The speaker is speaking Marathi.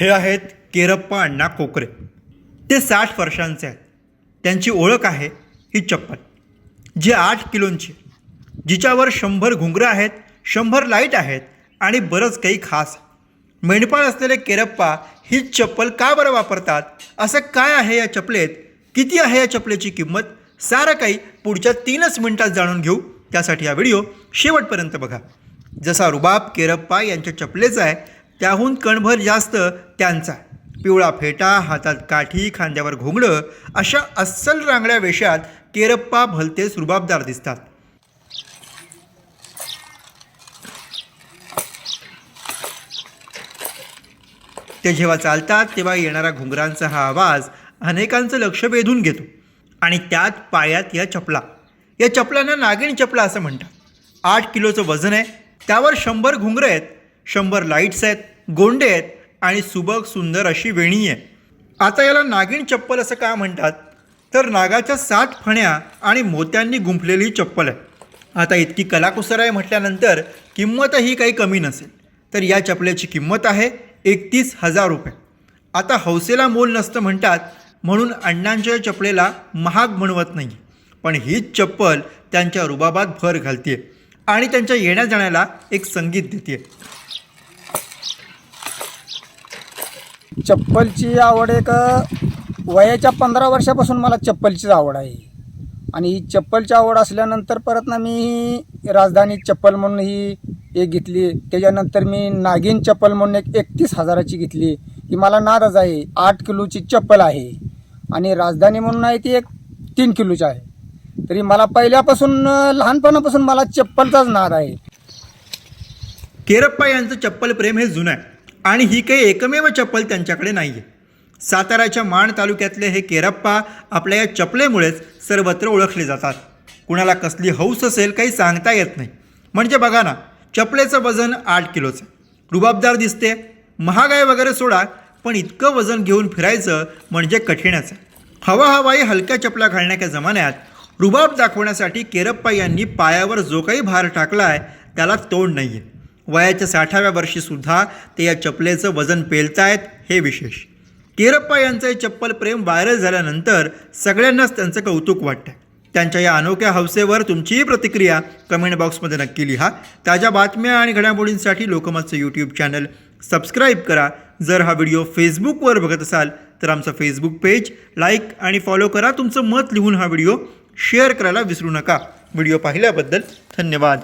हे आहेत केरप्पा अण्णा कोकरे. ते साठ वर्षांचे आहेत. त्यांची ओळख आहे ही चप्पल. जी आठ किलोंची जिच्यावर शंभर घुंगरं आहेत शंभर लाइट आहेत आणि बरंच काही खास मेंढपाळ असलेले केरप्पा हीच चप्पल का बरं वापरतात? असं काय आहे या चपलेत? किती आहे या चपलेची किंमत? सारं काही पुढच्या तीनच मिनिटात जाणून घेऊ. त्यासाठी हा व्हिडिओ शेवटपर्यंत बघा. जसा रुबाब केरप्पा यांच्या चपलेचा आहे त्याहून कणभर जास्त त्यांचा. पिवळा फेटा हातात काठी खांद्यावर घोंगडं अशा अस्सल रांगड्या वेशात केरप्पा भलतेच रुबाबदार दिसतात. ते जेव्हा चालतात तेव्हा येणारा घुंगरांचा हा आवाज अनेकांचं लक्ष वेधून घेतो आणि त्यात पायात या चपला. या चपलांना नागिण चपला असं म्हणतात. आठ किलोचं वजन आहे त्यावर शंभर घुंगरं आहेत शंभर लाईट्स आहेत गोंडे आहेत आणि सुबक सुंदर अशी वेणी आहे. आता याला नागिण चप्पल असं का म्हणतात? तर नागाच्या सात फण्या आणि मोत्यांनी गुंफलेली चप्पल आहे. आता इतकी कलाकुसर आहे म्हटल्यानंतर किंमतही काही कमी नसेल. तर या चपलेची किंमत आहे एकतीस हजार रुपये. आता हौसेला मोल नसतं म्हणतात म्हणून अण्णांच्या चपलेला महाग म्हणवत नाही. पण हीच चप्पल त्यांच्या रुबाबात भर घालते आणि त्यांच्या येण्या जाण्याला एक संगीत देते चप्पलची आवड एक वयाच्या पंधरा वर्षापासून मला चप्पलचीच आवड आहे. आणि ही चप्पलची आवड असल्यानंतर परत ना मी राजधानी चप्पल म्हणून ही एक घेतली. त्याच्यानंतर मी नागिन चप्पल म्हणून एक एकतीस हजाराची घेतली. ही मला नादच आहे. आठ किलोची चप्पल आहे. आणि राजधानी म्हणून आहे ती एक तीन किलोची आहे. तरी मला पहिल्यापासून लहानपणापासून मला चप्पलचाच नाद आहे. केरप्पा यांचं चप्पल प्रेम हे जुनं आहे. आणि ही काही एकमेव चप्पल त्यांच्याकडे नाही आहे साताऱ्याच्या माण तालुक्यातले हे केरप्पा आपल्या या चपलेमुळेच सर्वत्र ओळखले जातात. कुणाला कसली हौस असेल काही सांगता येत नाही. म्हणजे बघा ना चपलेचं वजन आठ किलोचं रुबाबदार दिसते महागाय वगैरे सोडा पण इतकं वजन घेऊन फिरायचं म्हणजे कठीणच हवा हवाई हलक्या चपला घालण्याच्या जमान्यात रुबाब दाखवण्यासाठी केरप्पा यांनी पायावर जो काही भार टाकला आहे त्याला तोंड नाही आहे वयाच्या साठाव्या वर्षीसुद्धा ते या चपलेचं वजन पेलतायत हे विशेष. केरप्पा यांचं हे चप्पल प्रेम व्हायरल झाल्यानंतर सगळ्यांनाच त्यांचं कौतुक वाटतं त्यांच्या या अनोख्या हौसेवर तुमचीही प्रतिक्रिया कमेंट बॉक्समध्ये नक्की लिहा. ताज्या बातम्या आणि घडामोडींसाठी लोकमतचं यूट्यूब चॅनल सबस्क्राईब करा. जर हा व्हिडिओ फेसबुकवर बघत असाल तर आमचं फेसबुक पेज लाईक आणि फॉलो करा. तुमचं मत लिहून हा व्हिडिओ शेअर करायला विसरू नका. व्हिडिओ पाहिल्याबद्दल धन्यवाद.